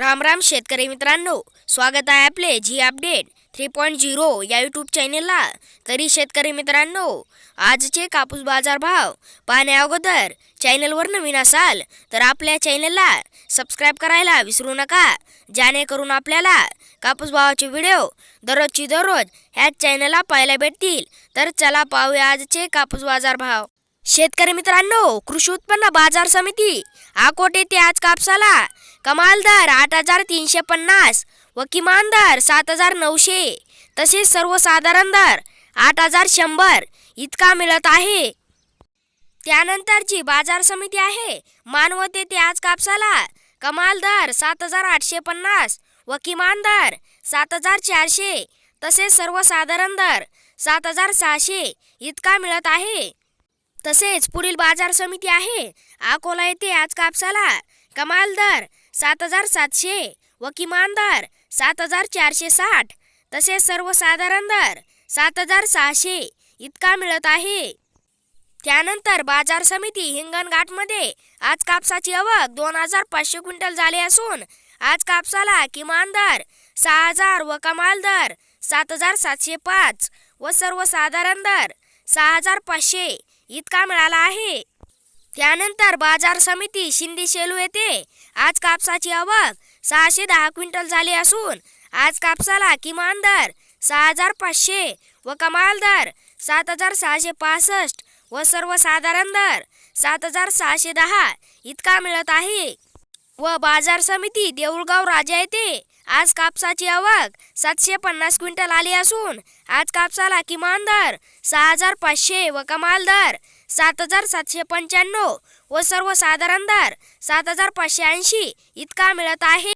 राम राम शेतकरी मित्रांनो. स्वागत आहे आपले G update three point zero या यूट्यूब चॅनेलला तरी शेतकरी मित्रांनो आजचे कापूस बाजार भाव पाहण्या अगोदर चॅनलवर नवीन असाल तर आपल्या चॅनलला सबस्क्राईब करायला विसरू नका. जेणेकरून आपल्याला कापूस भावाचे व्हिडिओ दररोजची दररोज ह्याच चॅनलला पाहायला भेटतील. तर चला पाहूया आजचे कापूस बाजार भाव. शेतकरी मित्रांनो कृषी उत्पन्न बाजार समिती अकोट येथे आज कापसाला कमाल दर आठ हजार तीनशे पन्नास व किमान दर सात हजार नऊशे तसेच सर्वसाधारण दर आठ हजार शंभर इतका मिळत आहे. त्यानंतरची बाजार समिती आहे. मानवत येथे आज कापसाला कमाल दर सात हजार आठशे पन्नास व किमान दर सात हजार चारशे तसेच सर्वसाधारण दर सात हजार सहाशे इतका मिळत आहे. तसेच पुढील बाजार समिती आहे. अकोला येथे आज कापसाला कमाल दर सात हजार सातशे व किमान दर सात हजार चारशे साठ. तसेच सर्वसाधारण दर सात हजार सहाशे इतका मिळत आहे. त्यानंतर बाजार समिती हिंगणघाटमध्ये आज कापसाची आवक दोन हजार पाचशे क्विंटल झाले असून आज कापसाला किमान दर सहा हजार व कमाल दर सात हजार सातशे पाच व सर्वसाधारण दर सहा हजार पाचशे इतका मिळाला आहे. त्यानंतर बाजार समिती शिंदी शेलू येथे आज कापसाची आवक सहाशे दहा क्विंटल झाली असून आज कापसाला किमान दर सहा हजार पाचशे व कमाल दर सात हजार सहाशे पासष्ट व सर्वसाधारण दर सात हजार सहाशे दहा इतका मिळत आहे. व बाजार समिती देऊळगाव राजा येथे आज कापसाची आवक सातशे पन्नास क्विंटल आली असून आज कापसाला किमान दर सहा हजार पाचशे व कमाल दर सात हजार सातशे पंच्याण्णव व सर्वसाधारण दर सात हजार पाचशे ऐंशी इतका मिळत आहे.